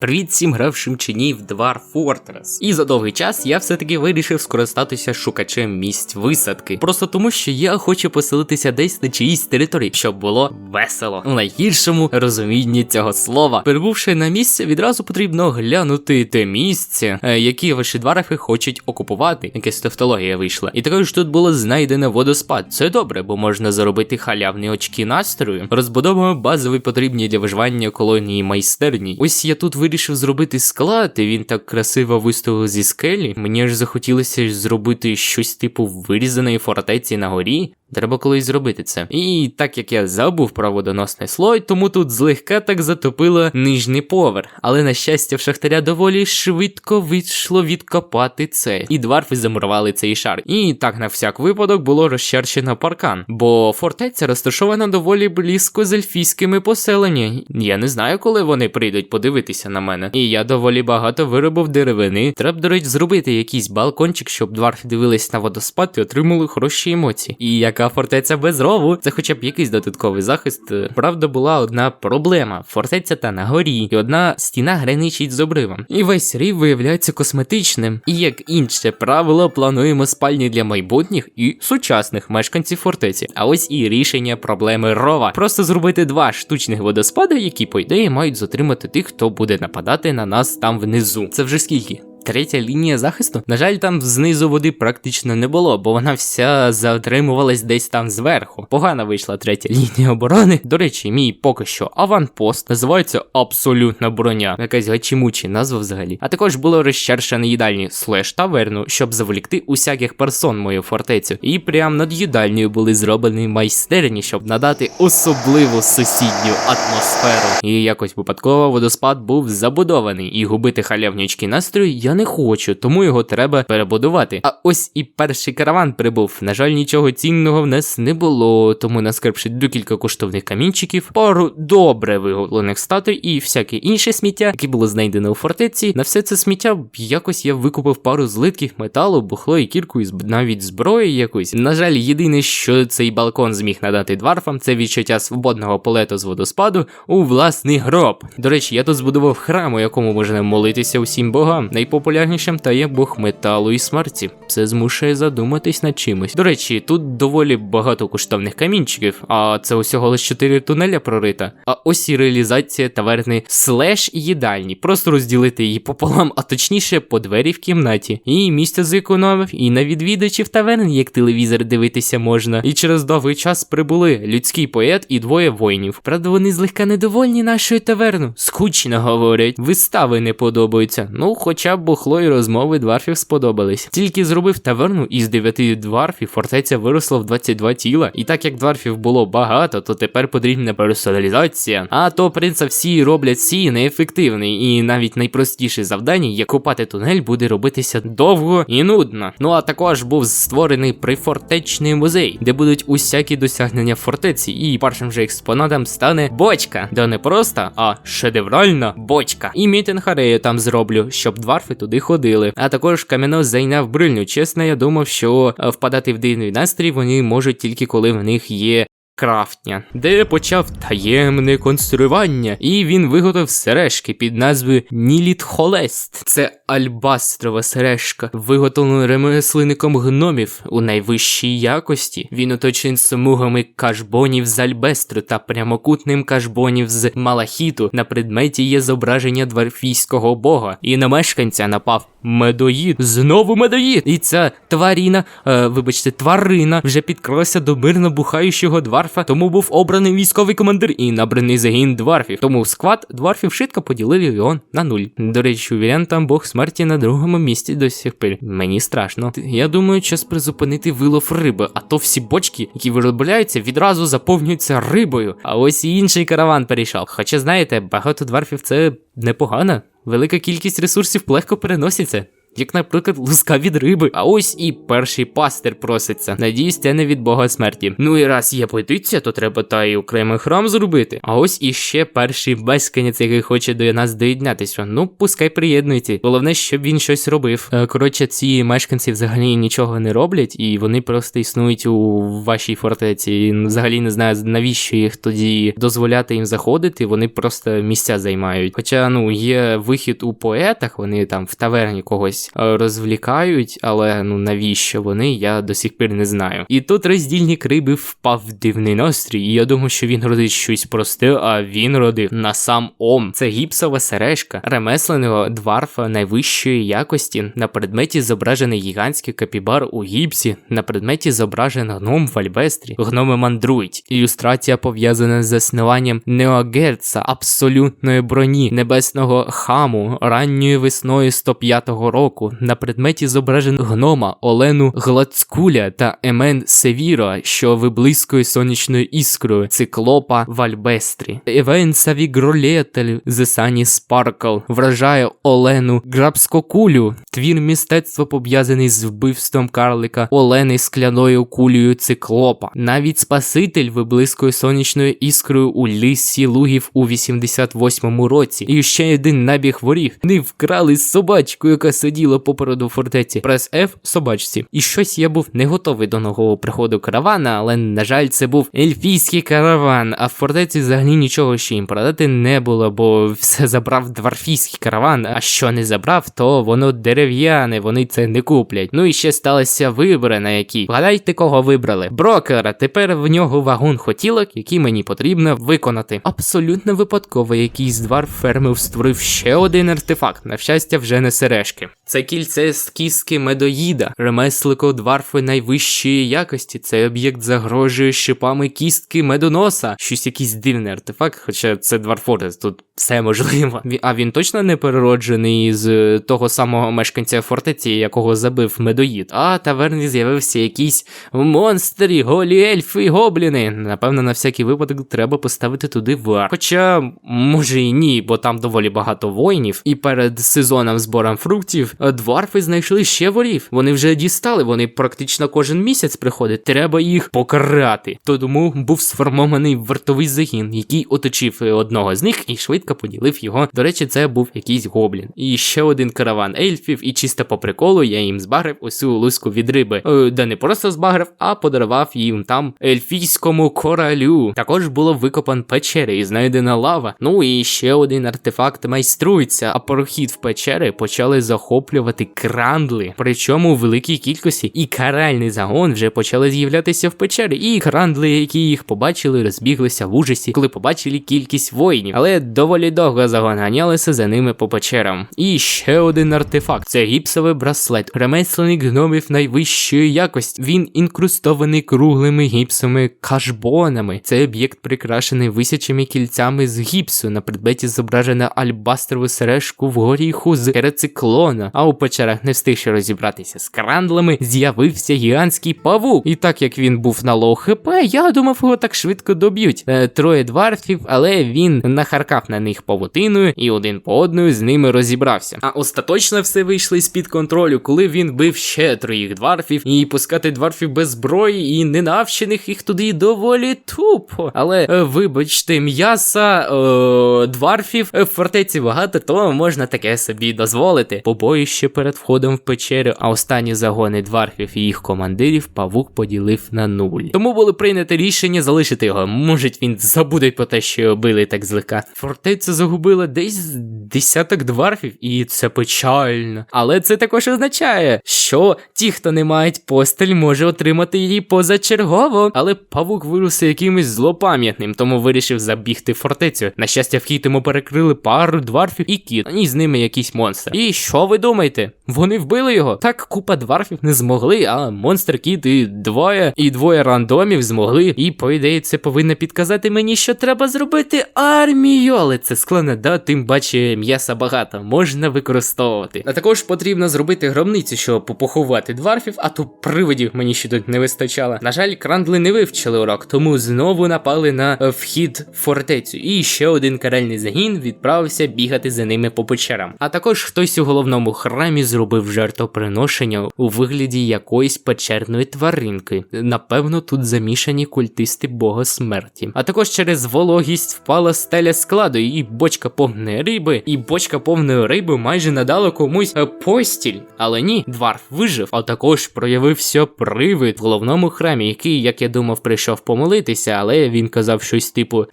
Привіт всім гравшим чи ні в Fortress. І за довгий час я все-таки вирішив скористатися шукачем місць висадки. Просто тому, що я хочу поселитися десь на чиїсь території, щоб було весело. У найгіршому розумінні цього слова. Перебувши на місце, відразу потрібно глянути те місце, е, яке ваші дварфи хочуть окупувати. Якась тавтологія вийшла. І також тут було знайдено водоспад. Це добре, бо можна заробити халявні очки настрою. Розбудовуємо базові потрібні для виживання колонії майстерні. Ось я тут вирішив зробити склад, і він так красиво виставив зі скелі. Мені аж захотілося зробити щось типу вирізаної фортеці на горі. Треба колись зробити це. І так як я забув про водоносний слой, тому тут злегка так затопило нижній поверх. Але на щастя, в шахтаря доволі швидко вийшло відкопати це. І дварфи замурували цей шар. І так на всяк випадок було розчерчено паркан, бо фортеця розташована доволі близько з ельфійськими поселеннями. Я не знаю, коли вони прийдуть подивитися на мене. І я доволі багато виробив деревини. Треба, до речі, зробити якийсь балкончик, щоб дварфи дивились на водоспад і отримали хороші емоції. І яка фортеця без рову? Це хоча б якийсь додатковий захист. Правда, була одна проблема: фортеця та на горі, і одна стіна граничить з обривом. І весь рів виявляється косметичним. І як інше правило, плануємо спальні для майбутніх і сучасних мешканців фортеці. А ось і рішення проблеми рова. Просто зробити два штучних водоспади, які, по ідеї, мають затримати тих, хто буде нападати на нас там внизу. Це вже скільки? Третя лінія захисту. На жаль, там знизу води практично не було, бо вона вся затримувалась десь там зверху. Погано вийшла третя лінія оборони. До речі, мій поки що аванпост називається абсолютна броня. Якась гачімучі назва взагалі. А також було розчершено їдальні слеш таверну, щоб заволікти усяких персон мою фортецю. І прямо над їдальнею були зроблені майстерні, щоб надати особливу сусідню атмосферу. І якось випадково водоспад був забудований, і губити халявнючки настрою я не хочу, тому його треба перебудувати. А ось і перший караван прибув. На жаль, нічого цінного в нас не було, тому наскрепши декілька коштовних камінчиків, пару добре виготовлених статуй і всяке інше сміття, яке було знайдено у фортеці. На все це сміття якось я викупив пару злитків металу, бухло і кірку, і навіть зброї якоїсь. На жаль, єдине, що цей балкон зміг надати дварфам, це відчуття свободного полету з водоспаду у власний гроб. До речі, я тут збудував храм, у якому можна молитися усім богам. Найпопулярнішим та є бог металу і смерті. Це змушує задуматись над чимось. До речі, тут доволі багато коштовних камінчиків, а це усього лише 4 тунеля прорита. А ось і реалізація таверни слеш їдальні. Просто розділити її пополам, а точніше по двері в кімнаті. І місця зекономив, і на відвідувачів таверн, як телевізор дивитися можна. І через довгий час прибули людський поет і двоє воїнів. Правда, вони злегка недовольні нашою таверну. Скучно говорять, вистави не подобаються. Ну, хоча б бухло і розмови дварфів сподобались. Тільки зробив таверну із 9 дварфів, фортеця виросла в 22 тіла. І так як дварфів було багато, то тепер потрібна персоналізація. А то принца всі роблять всі неефективний, і навіть найпростіше завдання, як копати тунель, буде робитися довго і нудно. Ну а також був створений прифортечний музей, де будуть усякі досягнення фортеці, і першим же експонатом стане бочка, де не просто, а шедевральна бочка. І мітинг арею там зроблю, щоб дварфи туди ходили. А також кам'яно зайняв брильню. Чесно, я думав, що е, впадати в дивний настрій вони можуть тільки коли в них є. Крафтня, де почав таємне конструювання, і він виготовив сережки під назвою Ніліт Холест. Це альбастрова сережка, виготовлена ремесленником гномів у найвищій якості. Він оточений смугами кашбонів з альбестру та прямокутним кашбонів з малахіту. На предметі є зображення дворфійського бога, і на мешканця напав медоїд. Знову медоїд! І ця тваріна, е, вибачте, тварина вже підкралася до мирно бухаючого дварфа, тому був обраний військовий командир і набраний загін дварфів. Тому склад дварфів швидко поділив його на нуль. До речі, уверен, там бог смерті на другому місці до сих пір. Мені страшно. Я думаю, час призупинити вилов риби, а то всі бочки, які виробляються, відразу заповнюються рибою. А ось і інший караван перейшов. Хоча знаєте, багато дварфів це непогано. Велика кількість ресурсів легко переноситься. Як, наприклад, луска від риби. А ось і перший пастир проситься. Надіюсь, це не від Бога смерті. Ну і раз є петиція, то треба та й окремий храм зробити. А ось іще перший безканець, який хоче до нас доєднатися. Ну, пускай приєднується. Головне, щоб він щось робив. Е, Коротше, ці мешканці взагалі нічого не роблять, і вони просто існують у вашій фортеці. І взагалі не знаю, навіщо їх тоді дозволяти їм заходити. Вони просто місця займають. Хоча ну є вихід у поетах, вони там в таверні когось е, розвлікають, але ну навіщо вони, я до сих пір не знаю. І тут роздільник риби впав в дивний настрій, і я думаю, що він родить щось просте, а він родив на сам ом. Це гіпсова сережка ремесленого дварфа найвищої якості. На предметі зображений гігантський капібар у гіпсі, на предметі зображено гном в альбестрі, гноми мандрують. Ілюстрація пов'язана з заснуванням Неогерца, абсолютної броні, небесного хаму ранньої весною 105-го року. На предметі зображено гнома Олену Глацкуля та Емен Севіро, що виблискує сонячною іскрою, циклопа в альбестрі. Евен Савігролетель з Сані Спаркл вражає Олену Грабскокулю. Твір мистецтва пов'язаний з вбивством карлика Олени скляною кулею циклопа. Навіть Спаситель виблискує сонячною іскрою у лісі лугів у 88-му році. І ще один набіг воріг. Вони вкрали собачку, яка сиділа попереду фортеці. Прес F собачці. І щось я був не готовий до нового приходу каравана, але на жаль, це був ельфійський караван. А в фортеці взагалі нічого ще їм продати не було, бо все забрав дворфійський караван. А що не забрав, то воно дерев'яне, вони це не куплять. Ну і ще сталися вибори, на які. Вгадайте, кого вибрали. Брокера. Тепер в нього вагон хотілок, які мені потрібно виконати. Абсолютно випадково якийсь двар фермів створив ще один артефакт. На щастя, вже не сережки. Це кільце з кістки медоїда, ремеслико дварфи найвищої якості. Цей об'єкт загрожує шипами кістки медоноса. Щось якийсь дивний артефакт, хоча це дварфорес, тут все можливо. А він точно не перероджений з е, того самого мешканця фортеці, якого забив медоїд. А таверні з'явився якийсь монстр, голі ельфи гобліни. Напевно, на всякий випадок треба поставити туди вар. Хоча, може і ні, бо там доволі багато воїнів, і перед сезоном збором фруктів дварфи знайшли ще ворів. Вони вже дістали, вони практично кожен місяць приходять. Треба їх покарати. Тому був сформований вартовий загін, який оточив е, одного з них і швидко поділив його. До речі, це був якийсь гоблін. І ще один караван ельфів, і чисто по приколу я їм збагрив усю луску від риби. Е, де не просто збагрив, а подарував їм там ельфійському королю. Також було викопан печери і знайдена лава. Ну і ще один артефакт майструється. А прохід в печери почали захоплювати крандли, причому у великій кількості. І каральний загон вже почали з'являтися в печері. І крандли, які їх побачили, розбіглися в ужасі, коли побачили кількість воїнів. Але доволі довго загон ганялися за ними по печерам. І ще один артефакт це гіпсовий браслет, ремесленник гномів найвищої якості. Він інкрустований круглими гіпсовими кашбонами. Цей об'єкт прикрашений висячими кільцями з гіпсу. На предметі зображена альбастрову сережку в горіху з рециклона. А у печерах не встиг ще розібратися з крандлами, з'явився гігантський павук. І так як він був на лоу хп, я думав, його так швидко доб'ють. Е, троє дварфів, але він нахаркав на них павутиною і один по одною з ними розібрався. А остаточно все вийшло з під контролю, коли він бив ще троїх дварфів, і пускати дварфів без зброї і ненавчених їх туди доволі тупо. Але е, вибачте, м'яса е, дварфів е, в фортеці багато, то можна таке собі дозволити. Побоїще перед входом в печеру, а останні загони дварфів і їх командирів павук поділив на нуль. Тому було прийнято рішення залишити його. Може він забуде про те, що його били так злика. Фортеця загубила десь десяток дварфів, і це печально. Але це також означає, що ті, хто не мають постель, може отримати її позачергово. Але павук вирус якимось злопам'ятним, тому вирішив забігти фортецю. На щастя, вхід йому перекрили пару дварфів і кіт, і з ними якийсь монстр. І що ви думаєте? Вони вбили його? Так купа дварфів не змогли, а монстр кіт і двоє, і двоє рандомів змогли. І по ідеї це повинно підказати мені, що треба зробити армію, але це складно, да, тим баче м'яса багато, можна використовувати. А також потрібно зробити гробницю, щоб поховати дварфів, а то привидів мені ще тут не вистачало. На жаль, крандли не вивчили урок, тому знову напали на е, вхід в фортецю. І ще один карельний загін відправився бігати за ними по печерам. А також хтось у головному храмі зробив жертвоприношення у вигляді якоїсь печерної тваринки. Напевно, тут замішані культисти бога смерті. А також через вологість впала стеля складу, і бочка повної риби, і бочка повної риби майже надала комусь е, постіль. Але ні, дварф вижив, а також проявився привид в головному храмі, який, як я думав, прийшов помолитися, але він казав щось типу.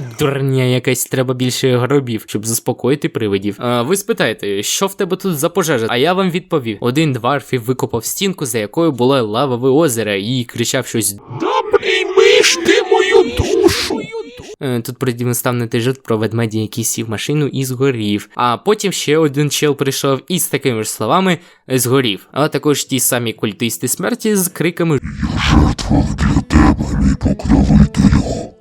Тьху, дурня якась треба більше гробів, щоб заспокоїти привидів. А, ви спитаєте, що в тебе тут за пожежа? А я вам відповів: один дварфів викопав стінку, за якою було лавове озеро, і кричав щось. Да приймиш ти мою душу. Е, Тут продемонстрував жарт про ведмедя, який сів машину і згорів. А потім ще один чел прийшов і з такими ж словами згорів. А також ті самі культисти смерті з криками Жертвував для тебе, мій покровителю.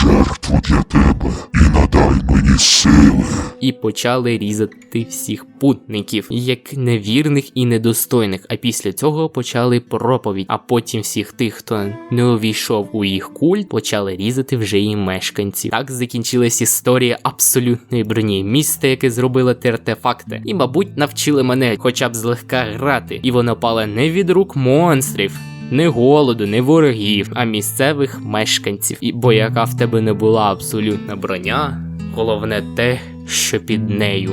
Жертву для тебе і надай мені сили. і почали різати всіх путників, як невірних і недостойних. А після цього почали проповідь. А потім всіх тих, хто не увійшов у їх культ, почали різати вже і мешканці. Так закінчилась історія абсолютної броні, міста, яке зробило ті артефакти, і, мабуть, навчили мене хоча б злегка грати, і воно пало не від рук монстрів. Не голоду, не ворогів, а місцевих мешканців. І бо яка в тебе не була абсолютна броня, головне те, що під нею.